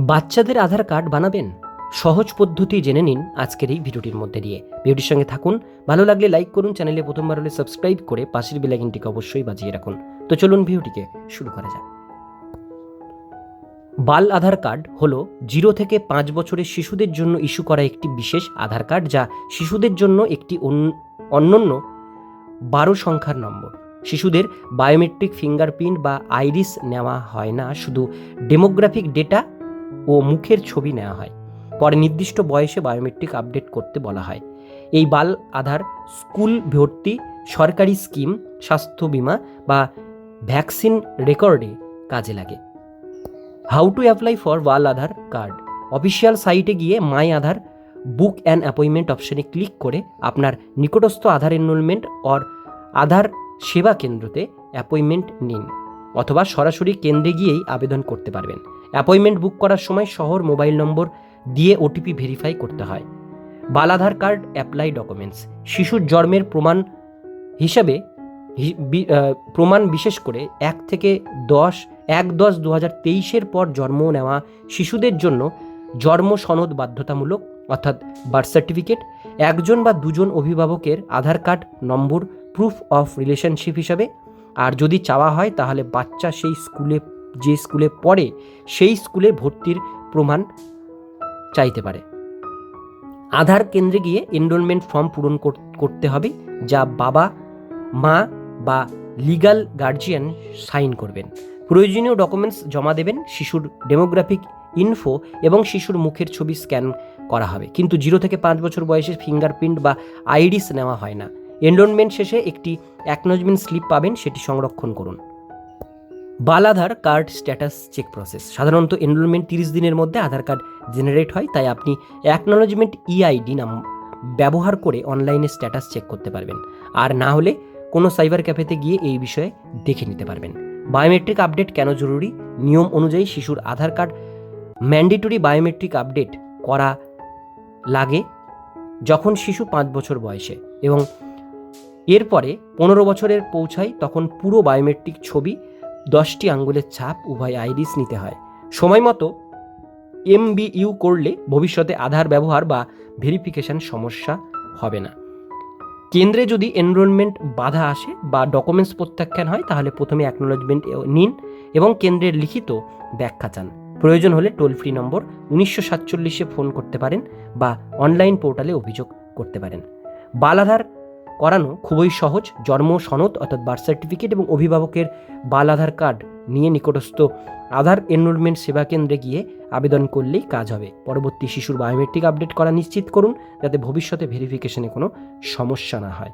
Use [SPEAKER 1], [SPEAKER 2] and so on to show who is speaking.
[SPEAKER 1] বাচ্চাদের আধার কার্ড বানাবেন? সহজ পদ্ধতি জেনে নিন আজকের এই ভিডিওটির মধ্যে দিয়ে। ভিডিওটির সঙ্গে থাকুন, ভালো লাগলে লাইক করুন, চ্যানেলে প্রথমবার হলে সাবস্ক্রাইব করে পাশের বেলাইকিনটিকে অবশ্যই বাজিয়ে রাখুন। তো চলুন ভিডিওটিকে শুরু করা যাক। বাল আধার কার্ড হলো জিরো থেকে পাঁচ বছরের শিশুদের জন্য ইস্যু করা একটি বিশেষ আধার কার্ড যা শিশুদের জন্য একটি অন- অনন্য বারো সংখ্যার নম্বর। শিশুদের বায়োমেট্রিক ফিঙ্গারপ্রিন্ট বা আইরিস নেওয়া হয় না, শুধু ডেমোগ্রাফিক ডেটা ও মুখের ছবি নেওয়া হয়। পরে নির্দিষ্ট বয়সে বায়োমেট্রিক আপডেট করতে বলা হয়। এই বাল আধার স্কুল ভর্তি সরকারি স্কিম, স্বাস্থ্য বিমা বা ভ্যাকসিন রেকর্ডে কাজে লাগে। How to apply for Baal Aadhaar card. Official সাইটে গিয়ে my Aadhaar, book and appointment অপশনে ক্লিক করে আপনার নিকটস্থ আধার এনরোলমেন্ট অর আধার সেবা কেন্দ্রতে অ্যাপয়েন্টমেন্ট নিন অথবা সরাসরি কেন্দ্রে গিয়েই আবেদন করতে পারবেন। অ্যাপয়েন্টমেন্ট বুক করার সময় শহর মোবাইল নম্বর দিয়ে ওটিপি ভেরিফাই করতে হয়। Baal Aadhaar card, apply documents. শিশুর জন্মের প্রমাণ হিসাবে প্রমাণ বিশেষ করে এক থেকে দশ, এক দশ দু হাজার তেইশের পর জন্ম নেওয়া শিশুদের জন্য জন্ম সনদ বাধ্যতামূলক, অর্থাৎ বার্থ সার্টিফিকেট একজন বা দুজন অভিভাবকের Aadhaar card, number proof of relationship হিসাবে। আর যদি চাওয়া হয় তাহলে বাচ্চা সেই স্কুলে যে স্কুলে পড়ে, সেই স্কুলে ভর্তির প্রমাণ চাইতে পারে। আধার কেন্দ্রে গিয়ে এনরোলমেন্ট ফর্ম পূরণ করতে হবে, যা বাবা, মা বা লিগ্যাল গার্জিয়ান সাইন করবেন। প্রয়োজনীয় ডকুমেন্টস জমা দেবেন, শিশুর ডেমোগ্রাফিক ইনফো এবং শিশুর মুখের ছবি স্ক্যান করা হবে। কিন্তু জিরো থেকে পাঁচ বছর বয়সে ফিঙ্গারপ্রিন্ট বা আইরিস নেওয়া হয় না। এনরোলমেন্ট শেষে একটি অ্যাকনোলজমেন্ট স্লিপ পাবেন, সেটি সংরক্ষণ করুন। Baal Aadhaar card status check process. সাধারণত এনরোলমেন্ট তিরিশ দিনের মধ্যে আধার কার্ড জেনারেট হয়, তাই আপনি অ্যাকনোলজমেন্ট ইআইডি নাম ব্যবহার করে অনলাইনে স্ট্যাটাস চেক করতে পারবেন। আর না হলে কোনো সাইবার ক্যাফেতে গিয়ে এই বিষয়ে দেখে নিতে পারবেন। বায়োমেট্রিক আপডেট কেন জরুরি? নিয়ম অনুযায়ী শিশুর Aadhaar card mandatory biometric update করা লাগে যখন শিশু পাঁচ বছর বয়সে এবং এরপরে পনেরো বছরের পৌঁছায় তখন পুরো বায়োমেট্রিক ছবি দশটি আঙ্গুলের ছাপ উভয় আইরিস নিতে হয়। সময় মতো এমবিইউ করলে ভবিষ্যতে আধার ব্যবহার বা ভেরিফিকেশন সমস্যা হবে না। কেন্দ্রে যদি এনরোলমেন্ট বাধা আসে বা ডকুমেন্টস প্রত্যাখ্যান হয়, তাহলে প্রথমে অ্যাকনোলজমেন্ট নিন এবং কেন্দ্রের লিখিত ব্যাখ্যা চান। প্রয়োজন হলে টোল ফ্রি নম্বর উনিশশো সাতচল্লিশে ফোন করতে পারেন বা অনলাইন পোর্টালে অভিযোগ করতে পারেন। বাল আধার করানো খুবই সহজ। জন্ম, সনদ অর্থাৎ বার্থ সার্টিফিকেট এবং অভিভাবকের বাল আধার কার্ড নিয়ে নিকটস্থ আধার এনরোলমেন্ট সেবা কেন্দ্রে গিয়ে আবেদন করলেই কাজ হবে। পরবর্তী শিশুর বায়োমেট্রিক আপডেট করা নিশ্চিত করুন, যাতে ভবিষ্যতে ভেরিফিকেশনে কোনো সমস্যা না হয়।